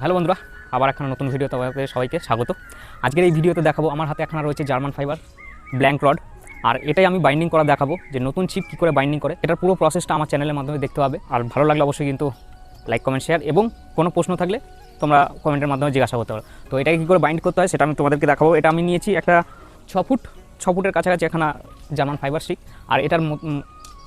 Hello বন্ধুরা, আবার একটা নতুন ভিডিওতে আপনাদের সবাইকে স্বাগত। আজকের এই ভিডিওতে দেখাবো, আমার হাতে একখানা রয়েছে জার্মান ফাইবার ব্ল্যাঙ্ক রড আর এটাই আমি বাইন্ডিং করা দেখাবো, যে নতুন চিপ কী করে বাইন্ডিং করে, এটার পুরো প্রসেসটা আমার চ্যানেলের মাধ্যমে দেখতে পাবে। আর ভালো লাগলে অবশ্যই কিন্তু লাইক কমেন্ট শেয়ার এবং কোনো প্রশ্ন থাকলে তোমরা কমেন্টের মাধ্যমে জিজ্ঞাসা করতে পারো। তো এটাকে কী করে বাইন্ড করতে হয়, সেটা আমি তোমাদেরকে দেখাবো। এটা আমি নিয়েছি একটা ছ ফুট ছ ফুটের কাছাকাছি একখানা জার্মান ফাইবার স্টিক আর এটার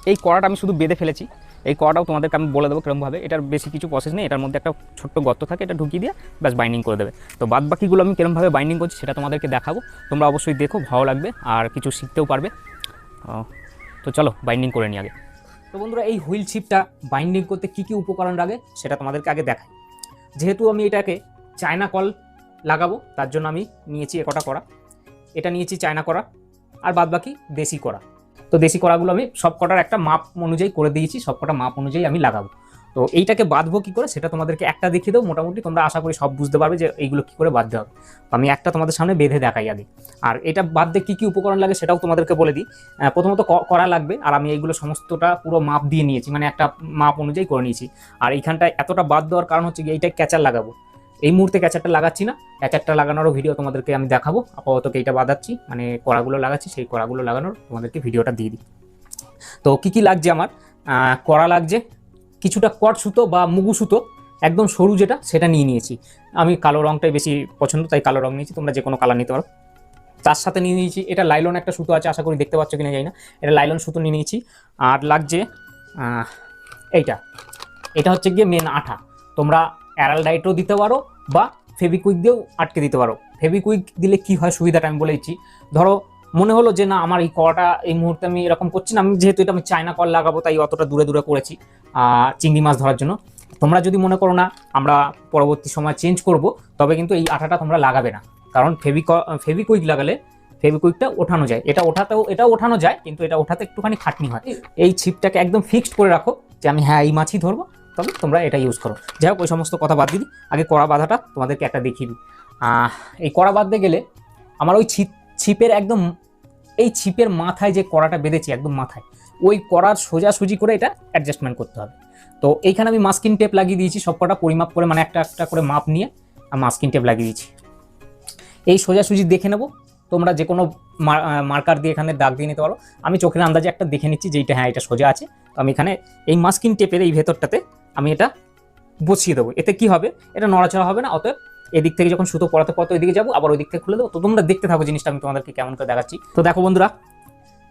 এই কড়াটা আমি শুধু বেঁধে ফেলেছি। এই কড়াটাও তোমাদেরকে আমি বলে দেবো কীরকমভাবে এটার বেশি কিছু প্রসেস নেই, এটার মধ্যে একটা ছোট্ট গর্ত থাকে, এটা ঢুকিয়ে দিয়ে ব্যাস বাইন্ডিং করে দেবে। তো বাদ বাকিগুলো আমি কীরকমভাবে বাইন্ডিং করছি সেটা তোমাদেরকে দেখাবো। তোমরা অবশ্যই দেখো, ভালো লাগবে আর কিছু শিখতেও পারবে। তো চলো বাইন্ডিং করে নিই আগে। তো বন্ধুরা, এই হুইল চিপটা বাইন্ডিং করতে কী কী উপকরণ লাগে সেটা তোমাদেরকে আগে দেখাই। যেহেতু আমি এটাকে চায়না কল লাগাবো, তার জন্য আমি নিয়েছি একটা করা এটা নিয়েছি চায়না করা আর বাদ বাকি দেশি করা তো দেশি কড়াগুলো আমি সব কটার একটা মাপ অনুযায়ী করে দিয়েছি সব কটা মাপ অনুযায়ী আমি লাগাবো। তো এইটাকে বাঁধবো কী করে সেটা তোমাদেরকে একটা দেখিয়ে দেবো, মোটামুটি তোমরা আশা করি সব বুঝতে পারবে যে এইগুলো কী করে বাঁধতে হবে। আমি একটা তোমাদের সামনে বেঁধে দেখাই আগে। আর এটা বাঁধতে কী কী উপকরণ লাগে সেটাও তোমাদেরকে বলে দিই। প্রথমত ক- কড়া লাগবে, আর আমি এইগুলো সমস্তটা পুরো মাপ দিয়ে নিয়েছি মানে একটা মাপ অনুযায়ী করে নিয়েছি। আর এইখানটায় এতটা বাদ দেওয়ার কারণ হচ্ছে এইটা ক্যাচার লাগাবো। এই মুহূর্তে ক্যাচারটা লাগাচ্ছি না। ক্যাচারটা লাগানোরও ভিডিও তোমাদেরকে আমি দেখাবো। আপাতত এইটা বাঁধাচ্ছি। মানে কড়াগুলো লাগাচ্ছি, সেই কড়াগুলো লাগানোর তোমাদেরকে ভিডিওটা দিয়ে দিই। তো কী কী লাগছে আমার? কড়া লাগছে। কিছুটা কট সুতো বা মুগু সুতো, একদম সরু যেটা, সেটা নিয়ে নিয়েছি। আমি কালো রঙটাই বেশি পছন্দ, তাই কালো রঙ নিয়েছি। তোমরা যে কোনো কালার নিতে পারো। তার সাথে নিয়ে নিয়েছি, এটা লাইলন একটা সুতো আছে, আশা করি দেখতে পাচ্ছ কিনা জানি না। এটা লাইলন সুতো নিয়ে নিয়েছি। আর লাগছে এইটা। এটা হচ্ছে গিয়ে মেন আঠা। তোমরা অ্যারালডাইটও দিতে পারো বা ফেবিকুইক দিয়েও আটকে দিতে পারো। ফেবিকুইক দিলে কি হয় সুবিধাটা আমি বলেছি ধরো, মনে হলো যে না, আমার এই কড়াটা এই মুহূর্তে আমি এরকম করছি না, আমি যেহেতু এটা আমি চায়না কল লাগাবো, তাই অতটা দূরে দূরে করেছি চিংড়ি মাছ ধরার জন্য। তোমরা যদি মনে করো না, আমরা পরবর্তী সময় চেঞ্জ করব, তবে কিন্তু এই আঠাটা তোমরা লাগাবে না। কারণ ফেবিক ফেবিকুইক লাগালে ফেবিকুইকটা ওঠানো যায়। এটা ওঠাতেও, এটা ওঠানো যায়, কিন্তু এটা ওঠাতে একটুখানি খাটনি হয়। এই ছিপটাকে একদম ফিক্সড করে রাখো যে আমি হ্যাঁ এই মাছই ধরবো। তবে তোমরা এটা ইউজ করো। যাই হোক, ওই সমস্ত কথা বাদ দিই। আগে কড়া বাঁধাটা তোমাদেরকে একটা দেখিয়ে দিই। এই কড়া বাঁধতে গেলে আমার ওই ছিপ, ছিপের একদম এই ছিপের মাথায় যে কড়াটা বেঁধেছি, একদম মাথায়, ওই কড়ার সোজাসুজি করে এটা অ্যাডজাস্টমেন্ট করতে হবে। তো এইখানে আমি মাস্কিন টেপ লাগিয়ে দিয়েছি, সব কটা পরিমাপ করে মানে একটা একটা করে মাপ নিয়ে আমি মাস্কিন টেপ লাগিয়ে দিয়েছি। এই সোজাসুজি দেখে নেব। তোমরা যে কোনো মার্কার দিয়ে এখানে দাগ দিয়ে নিতে পারো। আমি চোখের আন্দাজে একটা দেখে নিচ্ছি যে এইটা হ্যাঁ এটা সোজা আছে। তো আমি এখানে এই মাস্কিন টেপের এই ভেতরটাতে আমি এটা বসিয়ে দেবো। এতে কি হবে? এটা নড়াচড়া হবে না, অতএব এদিক থেকে যখন সুতো পড়াতে পড়াতে ওইদিকে যাব, আবার ওই দিক থেকে খুলে দেবো। তো তোমরা দেখতে থাকো জিনিসটা, আমি তোমাদেরকে কেমন করে দেখাচ্ছি। তো দেখো বন্ধুরা,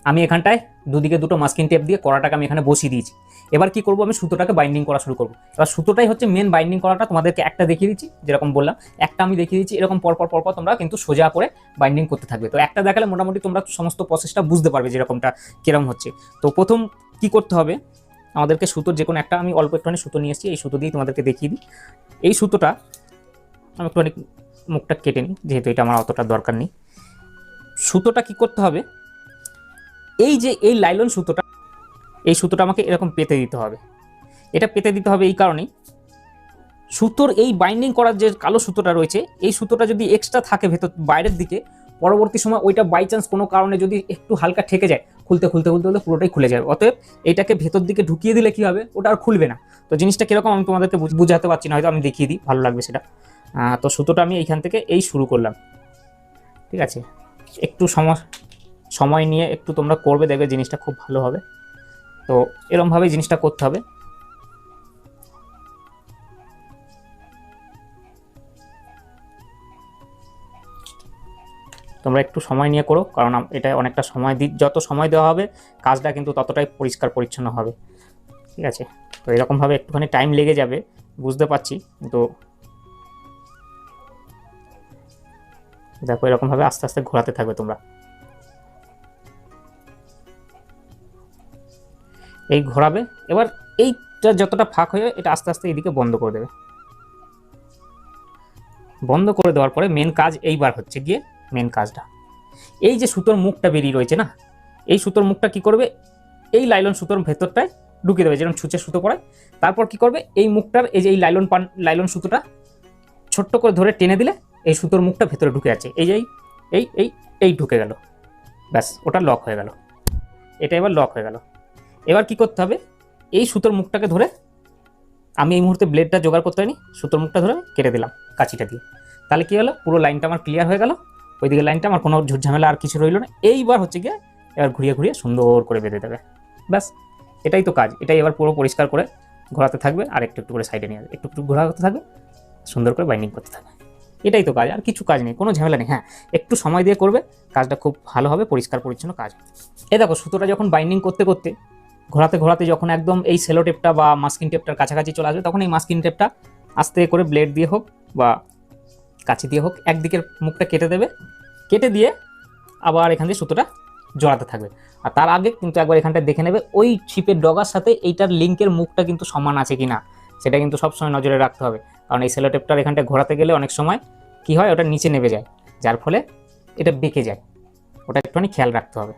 আমি এখানটায় দুদিকে দুটো মাস্কিন টেপ দিয়ে কড়াটাকে আমি এখানে বসিয়ে দিয়েছি। এবার কি করব আমি? সুতোটাকে বাইন্ডিং করা শুরু করব। এবার সুতোটাই হচ্ছে মেন বাইন্ডিং করাটা, তোমাদেরকে একটা দেখিয়ে দিচ্ছি, যেরকম বললাম। একটা আমি দেখিয়ে দিচ্ছি, এরকম পরপর পরপর তোমরা কিন্তু সোজা করে বাইন্ডিং করতে থাকবে। তো একটা দেখালে মোটামুটি তোমরা সমস্ত প্রসেসটা বুঝতে পারবে যেরকমটা কীরকম হচ্ছে। তো প্রথম কি করতে হবে? আমাদেরকে সুতোর যে কোনো একটা, আমি অল্প একটুখানি সুতো নিয়ে এসেছি, এই সুতো দিয়ে তোমাদেরকে দেখিয়ে দিই। এই সুতোটা আমি একটুখানি মুখটা কেটে নিই, যেহেতু এটা আমার অতটা দরকার নেই। সুতোটা কি করতে হবে? এই যে এই লাইলন সুতোটা, এই সুতোটা আমাকে এরকম পেতে দিতে হবে। এটা পেতে দিতে হবে এই কারণেই। সুতোর এই বাইন্ডিং করার যে কালো সুতোটা রয়েছে, এই সুতোটা যদি এক্সট্রা থাকে ভেতর, বাইরের দিকে, পরবর্তী সময় ওইটা বাই চান্স কোনো কারণে যদি একটু হালকা ঠেকে যায় খুলতে খুলতে খুলতে খুলতে পুরোটাই খুলে যাবে অতএব এটাকে ভেতর দিকে ঢুকিয়ে দিলে কি হবে? ওটা আর খুলবে না। তো জিনিসটা কীরকম আমি তোমাদেরকে বুঝ- বুঝাতে পারছি না, হয়তো আমি দেখিয়ে দিই, ভালো লাগবে সেটা। তো সুতোটা আমি এইখান থেকে এই শুরু করলাম। ঠিক আছে? একটু সময় সময় নিয়ে একটু তোমরা করবে, দেখবে জিনিসটা খুব ভালো হবে। তো এরমভাবেই জিনিসটা করতে হবে। তোমরা একটু সময় নিয়ে করো, কারণ এটা অনেকটা সময় দি যত সময় দেওয়া হবে, কাজটা কিন্তু ততটাই পরিষ্কার পরিচ্ছন্ন হবে। ঠিক আছে? তো এরকমভাবে একটুখানি টাইম লেগে যাবে, বুঝতে পারছি, কিন্তু দেখো এরকমভাবে আস্তে আস্তে ঘোরাতে থাকবে তোমরা। এই ঘোরাবে, এবার এইটা যতটা ফাঁক হয়ে এটা আস্তে আস্তে এইদিকে বন্ধ করে দেবে। বন্ধ করে দেওয়ার পরে মেন কাজ এইবার হচ্ছে গিয়ে মেন কাজটা। এই যে সুতোর মুখটা বেরিয়ে রয়েছে না, এই সুতোর মুখটা কি করবে? এই লাইলন সুতোর ভেতরটায় ঢুকিয়ে দেবে, যেরকম ছুঁচে সুতো পড়ায় তারপর কি করবে? এই মুখটার, এই যে এই লাইলন পান, লাইলন সুতোটা ছোট্ট করে ধরে টেনে দিলে এই সুতোর মুখটা ভেতরে ঢুকে আছে এই যে এই এই এই ঢুকে গেল। ব্যাস, ওটা লক হয়ে গেল। এটা এবার লক হয়ে গেল। এবার কি করতে হবে? এই সুতোর মুখটাকে ধরে আমি এই মুহূর্তে ব্লেডটা জোগাড় করতে হয়নি সুতোর মুখটা ধরে কেটে দিলাম কাঁচিটা দিয়ে। তাহলে কী হলো? পুরো লাইনটা আমার ক্লিয়ার হয়ে গেল। ওইদিকে লাইনটা আমার কোনো ঝামেলা আর কিছু রইল না। এইবার হচ্ছে গিয়ে এবার ঘুরিয়ে ঘুরিয়ে সুন্দর করে বেঁধে দেবে। ব্যাস, এটাই তো কাজ। এটাই এবার পুরো পরিষ্কার করে ঘোরাতে থাকবে আর একটু একটু করে সাইডে নিয়ে আসবে একটু একটু ঘোরাতে থাকবে, সুন্দর করে বাইন্ডিং করতে থাকবে। এটাই তো কাজ, আর কিছু কাজ নেই, কোনো ঝামেলা নেই। হ্যাঁ একটু সময় দিয়ে করবে, কাজটা খুব ভালো হবে, পরিষ্কার পরিচ্ছন্ন কাজ এ দেখো, সুতোটা যখন বাইন্ডিং করতে করতে, ঘোরাতে ঘোরাতে যখন একদম এই সেলো টেপটা বা মাস্কিন টেপটার কাছাকাছি চলে আসবে, তখন এই মাস্কিন টেপটা আস্তে করে ব্লেড দিয়ে হোক বা কাছি দিয়ে হোক, একদিকের মুখটা কেটে দেবে। কেটে দিয়ে আবার এখান দিয়ে সুতোটা জড়াতে থাকবে। আর তার আগে কিন্তু একবার এখানটা দেখে নেবে, ওই ছিপের ডগার সাথে এইটার লিঙ্কের মুখটা কিন্তু সমান আছে কি না সেটা কিন্তু সবসময় নজরে রাখতে হবে। কারণ এই সেলো টেপটার এখানটা ঘোরাতে গেলে অনেক সময় কি হয়, ওটা নিচে নেমে যায়। যার ফলে এটা বেঁকে যায়। ওটা একটুখানি খেয়াল রাখতে হবে।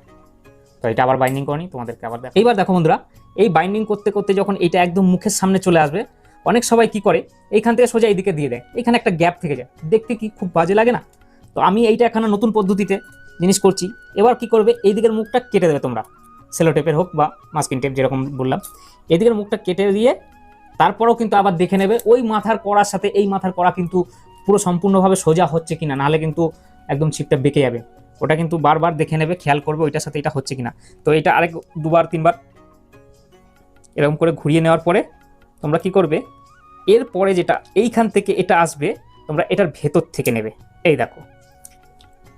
তো এটা আবার বাইন্ডিং করিনি তোমাদেরকে আবার এইবার দেখো বন্ধুরা, এই বাইন্ডিং করতে করতে যখন এটা একদম মুখের সামনে চলে আসবে অনেক সবাই কি করে? এইখান থেকে সোজা এইদিকে দিয়ে দেয়। এখানে একটা গ্যাপ থেকে যায়। দেখতে কি খুব বাজে লাগে না? তো আমি এইটা এখানে নতুন পদ্ধতিতে জিনিস করছি। এবার কি করবে? এই দিকের মুখটা কেটে দেবে তোমরা। সেলো টেপের হোক বা মাস্কিন টেপ যেরকম বললাম। এদিকের মুখটা কেটে দিয়ে তারপরেও কিন্তু আবার দেখে নেবে ওই মাথার কড়ার সাথে এই মাথার কড়া কিন্তু পুরো সম্পূর্ণভাবে সোজা হচ্ছে কিনা। নাহলে কিন্তু একদম ছিপটা বেঁকে যাবে। ওটা কিন্তু বারবার দেখে নেবে, খেয়াল করবে ওইটার সাথে এটা হচ্ছে কিনা। তো এটা আরেক দুবার, তিনবার এরকম করে ঘুরিয়ে নেওয়ার পরে তোমরা কি করবে? এর পরে যেটা, এইখান থেকে এটা আসবে, তোমরা এটার ভেতর থেকে নেবে। এই দেখো,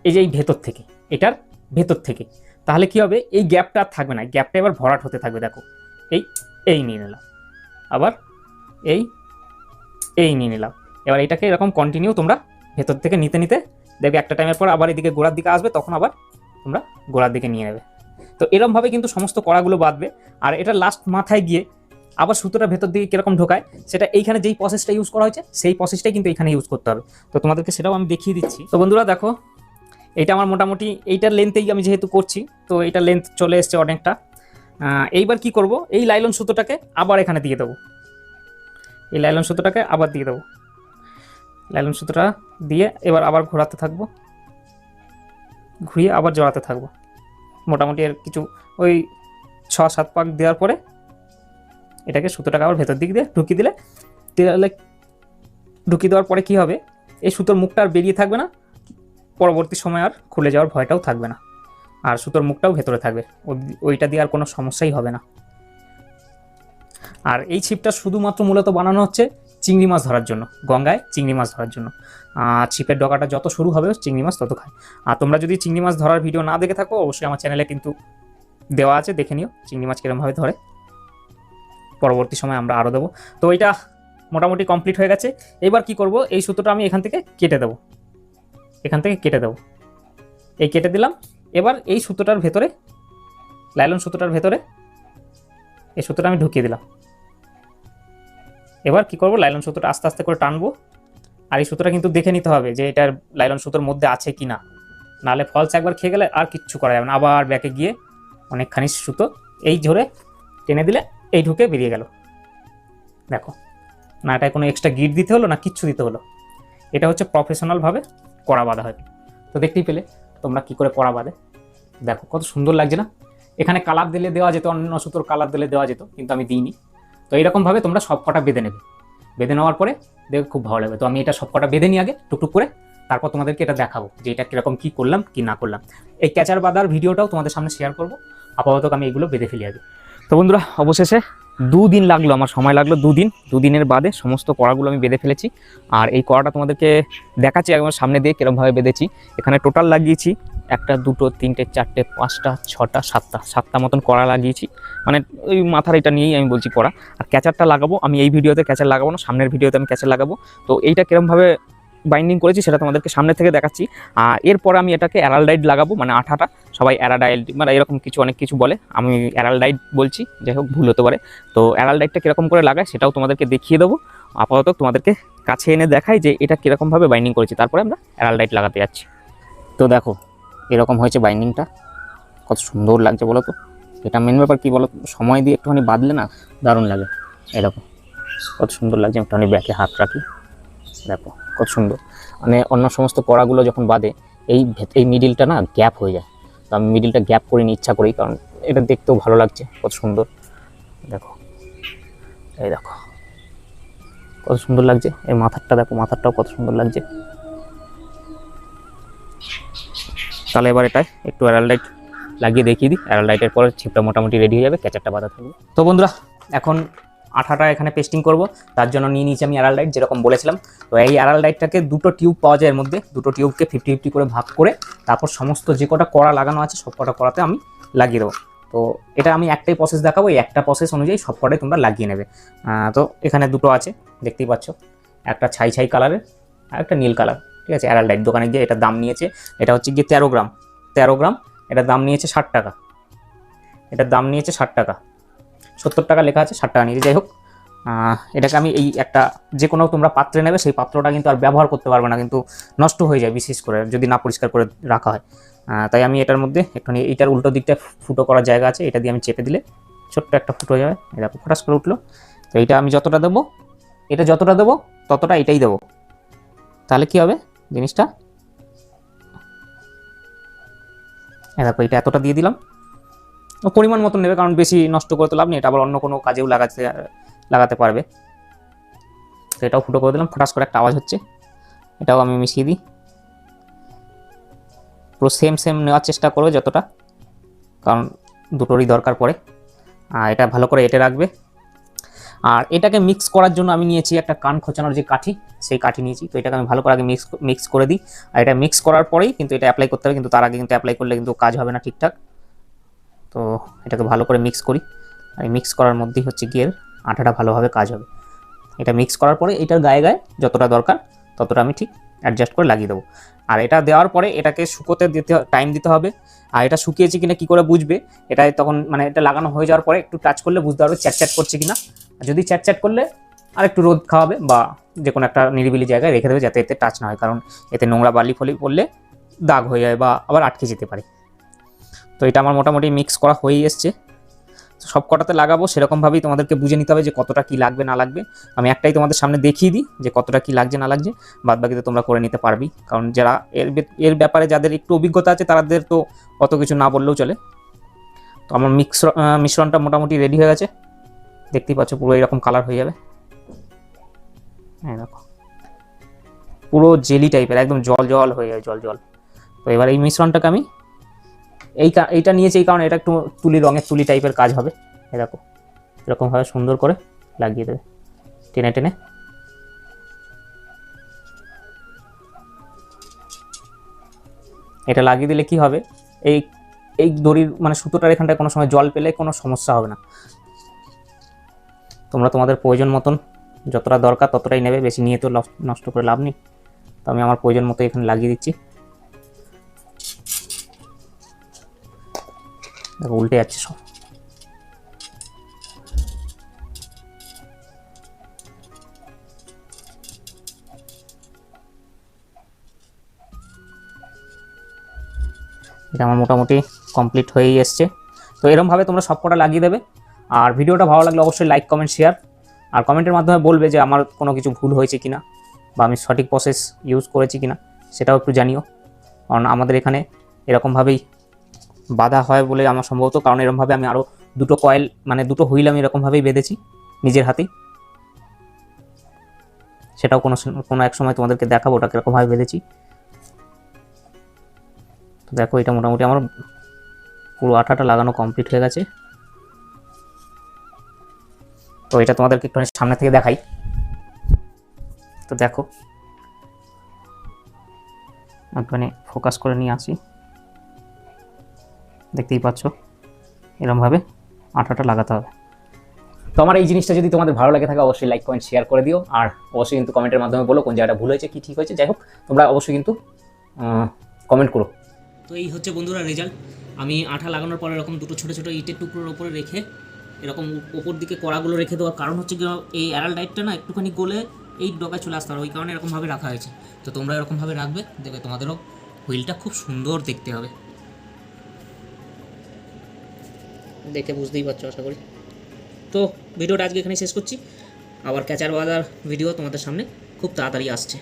এই যে এই ভেতর থেকে, এটার ভেতর থেকে। তাহলে কি হবে? এই গ্যাপটা আর থাকবে না গ্যাপটা এবার ভরাট হতে থাকবে, দেখো। এই এই নিয়ে নিলাম। আবার এই এই নিয়ে নিলাম। এবার এটাকে এরকম কন্টিনিউ তোমরা ভেতর থেকে নিতে নিতে দেখবে একটা টাইমের পর আবার এদিকে গোড়ার দিকে আসবে, তখন আবার তোমরা গোড়ার দিকে নিয়ে নেবে। তো এরমভাবে কিন্তু সমস্ত কড়াগুলো বাঁধবে। আর এটা লাস্ট মাথায় গিয়ে আবার সুতোটা ভেতর দিকে কীরকম ঢোকায়, সেটা এইখানে যেই প্রসেসটা ইউজ করা হয়েছে, সেই প্রসেসটাই কিন্তু এখানে ইউজ করতে হবে। তো তোমাদেরকে সেটাও আমি দেখিয়ে দিচ্ছি। তো বন্ধুরা দেখো এইটা আমার মোটামুটি এইটার লেন্থেই আমি যেহেতু করছি, তো এইটা লেন্থ চলে এসছে অনেকটা। এইবার কি করব, এই লাইলন সুতোটাকে আবার এখানে দিয়ে দেবো। এই লাইলন সুতোটাকে আবার দিয়ে দেবো। লাইলন সুতোটা দিয়ে এবার আবার ঘোরাতে থাকব। ঘুরিয়ে আবার জড়াতে থাকব। মোটামুটি এর কিছু ওই ছ সাত পাক দেওয়ার পরে এটাকে সুতোটাকে আবার ভেতর দিক দিয়ে ঢুকিয়ে দিলে দিলে ঢুকিয়ে দেওয়ার পরে কি হবে? এই সুতোর মুখটা আর বেরিয়ে থাকবে না। পরবর্তী সময় আর খুলে যাওয়ার ভয়টাও থাকবে না। আর সুতোর মুখটাও ভেতরে থাকবে। ওইটা দিয়ে আর কোনো সমস্যাই হবে না। আর এই ছিপটা শুধুমাত্র মূলত বানানো হচ্ছে চিংড়ি মাছ ধরার জন্য, গঙ্গায় চিংড়ি মাছ ধরার জন্য। আর ছিপের ডগাটা যত শুরু হবে চিংড়ি মাছ তত খায়। আর তোমরা যদি চিংড়ি মাছ ধরার ভিডিও না দেখে থাকো, অবশ্যই আমার চ্যানেলে কিন্তু দেওয়া আছে, দেখে নিও চিংড়ি মাছ কীরমভাবে ধরে। পরবর্তী সময় আমরা আরও দেবো। তো এটা মোটামুটি কমপ্লিট হয়ে গেছে। এবার কি করব? এই সুতোটা আমি এখান থেকে কেটে দেবো। এখান থেকে কেটে দেবো। এই কেটে দিলাম। এবার এই সুতোটার ভেতরে, লাইলন সুতোটার ভেতরে এই সুতোটা আমি ঢুকিয়ে দিলাম। এবার কি করব? লাইলন সুতোটা আস্তে আস্তে করে টানবো। আর এই সুতোটা কিন্তু দেখে নিতে হবে যে এটার লাইলন সুতোর মধ্যে আছে কি না নাহলে ফলস একবার খেয়ে গেলে আর কিচ্ছু করা যাবে না। আবার ব্যাকে গিয়ে অনেকখানি সুতো এই ঝরে টেনে দিলে এই ঢুকে বেরিয়ে গেল। দেখো, না এটায় কোনো এক্সট্রা গিট দিতে হলো, না কিচ্ছু দিতে হলো। এটা হচ্ছে প্রফেশনালভাবে কড়া বাঁধা হয় তো দেখতেই পেলে তোমরা কি করে কড়া বাঁধে। দেখো, কত সুন্দর লাগছে না? এখানে কালার দিলে দেওয়া যেত অন্য সুতোর কালার দিলে দেওয়া যেত, কিন্তু আমি দিইনি। তো এইরকমভাবে তোমরা সব কটা বেঁধে নেবে। বেঁধে নেওয়ার পরে দেখবে খুব ভালো লাগবে। তো আমি এটা সব কটা বেঁধে নিই আগে, টুকটুক করে, তারপর তোমাদেরকে এটা দেখাবো যে এটা কীরকম কী করলাম, কি না করলাম। এই ক্যাচার বাঁধার ভিডিওটাও তোমাদের সামনে শেয়ার করব। আপাতত আমি এগুলো বেঁধে ফেলি আগে। তো বন্ধুরা, অবশেষে দুদিন লাগল, আমার সময় লাগল দুদিন। দুদিনের বাদে সমস্ত কড়াগুলো আমি বেঁধে ফেলেছি। আর এই কড়াটা তোমাদেরকে দেখাচ্ছি, একবার সামনে দিয়ে কীরকমভাবে বেঁধেছি। এখানে টোটাল লাগিয়েছি একটা, দুটো, তিনটে, চারটে, পাঁচটা, ছটা, সাতটা। সাতটা মতন কড়া লাগিয়েছি। মানে ওই মাথার এটা নিয়েই আমি বলছি কড়া। আর ক্যাচারটা লাগাবো, আমি এই ভিডিওতে ক্যাচার লাগাবো না, সামনের ভিডিওতে আমি ক্যাচার লাগাবো। তো এইটা কীরমভাবে বাইন্ডিং করেছি, সেটা তোমাদেরকে সামনে থেকে দেখাচ্ছি। আর এরপর আমি এটাকে অ্যারালডাইড লাগাবো মানে আঠাটা, সবাই অ্যারাডাইড মানে এরকম কিছু অনেক কিছু বলে, আমি অ্যারালডাইড বলছি, যাই হোক, ভুল হতে পারে। তো অ্যারালডাইডটা কীরকম করে লাগায় সেটাও তোমাদেরকে দেখিয়ে দেবো। আপাতত তোমাদেরকে কাছে এনে দেখাই যে এটা কীরকমভাবে বাইন্ডিং করেছি, তারপরে আমরা অ্যারালডাইড লাগাতে যাচ্ছি। তো দেখো, এরকম হয়েছে বাইন্ডিংটা কত সুন্দর লাগছে বলো তো। এটা মেন ব্যাপার কী বলো সময় দিয়ে একটুখানি বাঁধলে না দারুণ লাগে। এরকম, কত সুন্দর লাগছে একটুখানি ব্যাকে হাত রাখি। দেখো। কত সুন্দর মানে অন্য সমস্ত কড়াগুলো যখন বাঁধে এই এই মিডিলটা না গ্যাপ হয়ে যায়। তো আমি মিডিলটা গ্যাপ করিনি ইচ্ছা করি কারণ এটা দেখতেও ভালো লাগছে, কত সুন্দর। দেখো, এই দেখো, কত সুন্দর লাগছে। এই মাথারটা দেখো, মাথারটাও কত সুন্দর লাগছে। তাহলে এবার এটাই একটু অ্যারালডাইট লাগিয়ে দেখিয়ে দিই। অ্যারালডাইটের পরে ছিপটা মোটামুটি রেডি হয়ে যাবে ক্যাচারটা বাঁধা থাকবে। তো বন্ধুরা, এখন আঠাটা এখানে পেস্টিং করব। তার জন্য নিয়ে নিয়েছি আমি অ্যারালডাইট যেরকম বলেছিলাম। তো এই অ্যারালডাইটটাকে দুটো টিউব পাওয়া যায় এর মধ্যে। দুটো টিউবকে ফিফটি ফিফটি করে ভাগ করে তারপর সমস্ত যে কটা কড়া লাগানো আছে, সব কটা কড়াতে আমি লাগিয়ে দেবো। তো এটা আমি একটাই প্রসেস দেখাবো। এই একটা প্রসেস অনুযায়ী সব কটাই তোমরা লাগিয়ে নেবে। তো এখানে দুটো আছে, দেখতেই পাচ্ছ। একটা ছাই ছাই কালারের আর একটা নীল কালার ঠিক আছে? অ্যারালডাইট দোকানে গিয়ে এটার দাম নিয়েছে। এটা হচ্ছে গিয়ে তেরো গ্রাম। তেরো গ্রাম, এটার দাম নিয়েছে ষাট টাকা। এটার দাম নিয়েছে ষাট টাকা। সত্তর টাকা লেখা আছে, ষাট টাকা নিয়ে। যাই হোক এটাকে আমি এই একটা যে কোনো তোমরা পাত্রে নেবে, সেই পাত্রটা কিন্তু আর ব্যবহার করতে পারবে না, কিন্তু নষ্ট হয়ে যায় বিশেষ করে, যদি না পরিষ্কার করে রাখা হয়। তাই আমি এটার মধ্যে একটুখানি, এইটার উল্টো দিকটা ফুটো করার জায়গা আছে, এটা দিয়ে আমি চেপে দিলে ছোট্ট একটা ফুটো হয়ে যাবে দেখো, ফটাস করে উঠল। তো এইটা আমি যতটা দেবো, এটা যতটা দেবো, ততটা এটাই দেবো। তাহলে কি হবে জিনিসটা? দেখো, এটা এতটা দিয়ে দিলাম। পরিমাণ মতন নেবে, কারণ বেশি নষ্ট করতে লাভ নেই, এটা আবার অন্য কোনো কাজেও লাগাতে লাগাতে পারবে। তো এটাও ফুটো করে দিলাম, ফটাস করে একটা আওয়াজ হচ্ছে, এটাও আমি মিশিয়ে দিই। পুরো সেম সেম নেওয়ার চেষ্টা করবে যতটা, কারণ দুটোরই দরকার পড়ে। আর এটা ভালো করে এটে রাখবে। আর এটাকে মিক্স করার জন্য আমি নিয়েছি একটা কান খোঁচানোর যে কাঠি, সেই কাঠি নিয়েছি। তো এটাকে আমি ভালো করে আগে মিক্স মিক্স করে দিই। আর এটা মিক্স করার পরেই কিন্তু এটা অ্যাপ্লাই করতে হবে, কিন্তু তার আগে কিন্তু অ্যাপ্লাই করলে কিন্তু কাজ হবে না ঠিকঠাক। তো এটাকে ভালো করে মিক্স করি। আর মিক্স করার মধ্যেই হচ্ছে গিয়ে আঠাটা ভালোভাবে কাজ হবে। এটা মিক্স করার পরে এটার গায়ে গায়ে যতটা দরকার ততটা আমি ঠিক অ্যাডজাস্ট করে লাগিয়ে দেবো। আর এটা দেওয়ার পরে এটাকে শুকোতে দিতে টাইম দিতে হবে। আর এটা শুকিয়েছে কিনা কি করে বুঝবে? এটা তখন মানে এটা লাগানো হয়ে যাওয়ার পরে একটু টাচ করলে বুঝতে পারবে চ্যাট চ্যাট করছে কিনা। আর যদি চ্যাট চ্যাট করলে আর একটু রোদ খাওয়াবে বা যে কোনো একটা নিরিবিলি জায়গায় রেখে দেবে যাতে এতে টাচ না হয়। কারণ এতে নোংরা বালি ফলি পড়লে দাগ হয়ে যায় বা আবার আটকে যেতে পারে। তো এটা আমার মোটামুটি মিক্স করা হয়ে এসছে। সব কটাতে লাগাবো, সেরকমভাবেই তোমাদেরকে বুঝে নিতে হবে যে কতটা কি লাগবে, না লাগবে। আমি একটাই তোমাদের সামনে দেখিয়ে দিই যে কতটা কি লাগছে, না লাগছে। বাদ বাকিতে তোমরা করে নিতে পারবি কারণ যারা এর এর ব্যাপারে যাদের একটু অভিজ্ঞতা আছে, তাদের তো অত কিছু না বললেও চলে। তো আমার মিক্স মিশ্রণটা মোটামুটি রেডি হয়ে গেছে। দেখতেই পাচ্ছ পুরো এরকম কালার হয়ে যাবে। হ্যাঁ দেখো। পুরো জেলি টাইপের একদম জল জল হয়ে যাবে জল জল তো এবার এই মিশ্রণটাকে আমি এই এইটা নিয়েছি এই কারণে এটা একটু তুলি রঙের তুলি টাইপের কাজ হবে। এ দেখো, এরকমভাবে সুন্দর করে লাগিয়ে দেবে, টেনে টেনে। এটা লাগিয়ে দিলে কি হবে? এই এই দড়ির মানে সুতোটার এখানটায় কোনো সময় জল পেলে কোনো সমস্যা হবে না। তোমরা তোমাদের প্রয়োজন মতন যতটা দরকার ততটাই নেবে, বেশি নিয়ে তো নষ্ট করে লাভ নেই। তো আমি আমার প্রয়োজন মতো এখানে লাগিয়ে দিচ্ছি। দেখো উল্টে যাচ্ছে সব এটা আমার মোটামুটি কমপ্লিট হয়েই এসছে। তো এরমভাবে তোমরা সব কটা লাগিয়ে দেবে। আর ভিডিওটা ভালো লাগলে অবশ্যই লাইক কমেন্ট শেয়ার আর কমেন্টের মাধ্যমে বলবে যে আমার কোনো কিছু ভুল হয়েছে কিনা বা আমি সঠিক প্রসেস ইউজ করেছি কিনা, সেটাও একটু জানিও। কারণ আমাদের এখানে এরকমভাবেই বাধা হয় বলে আমার সম্ভবত, কারণ এরকমভাবে আমি আরও দুটো কয়েল মানে দুটো হুইল আমি এরকমভাবেই বেঁধেছি নিজের হাতেই। সেটাও কোনো কোনো এক সময় তোমাদেরকে দেখাবো ওটা কীরকমভাবে বেঁধেছি। তো দেখো, এটা মোটামুটি আমার পুরো আঠাটা লাগানো কমপ্লিট হয়ে গেছে। তো এটা তোমাদেরকে একটু সামনে থেকে দেখাই। তো দেখো, একটুখানি ফোকাস করে নিয়ে আসি। দেখতেই পাচ্ছ। এরমভাবে আঠাটা লাগাতে হবে। তো আমার এই জিনিসটা যদি তোমাদের ভালো লাগে থাকে অবশ্যই লাইক কমেন্ট শেয়ার করে দিও। আর অবশ্যই কিন্তু কমেন্টের মাধ্যমে বলো কোন জায়গাটা ভুল হয়েছে কি ঠিক হয়েছে। যাই হোক তোমরা অবশ্যই কিন্তু কমেন্ট করো। তো এই হচ্ছে বন্ধুরা রেজাল্ট আমি আঠা লাগানোর পর এরকম দুটো ছোটো ছোটো ইটের টুকরোর ওপরে রেখে এরকম ওপর দিকে কড়াগুলো রেখে দেওয়ার কারণ হচ্ছে কি এই অ্যারাল ডাইটটা না একটুখানি গলে এই ডগায় চলে আসতে হবে ওই কারণে এরকমভাবে রাখা হয়েছে। তো তোমরা এরকমভাবে রাখবে দেখবে তোমাদেরও হুইলটা খুব সুন্দর দেখতে হবে। দেখে বুঝতেই পারছ আশা করি। তো ভিডিওটা আজকে এখানে শেষ করছি। আবার ক্যাচার বাজার ভিডিও তোমাদের সামনে খুব তাড়াতাড়ি আসছে।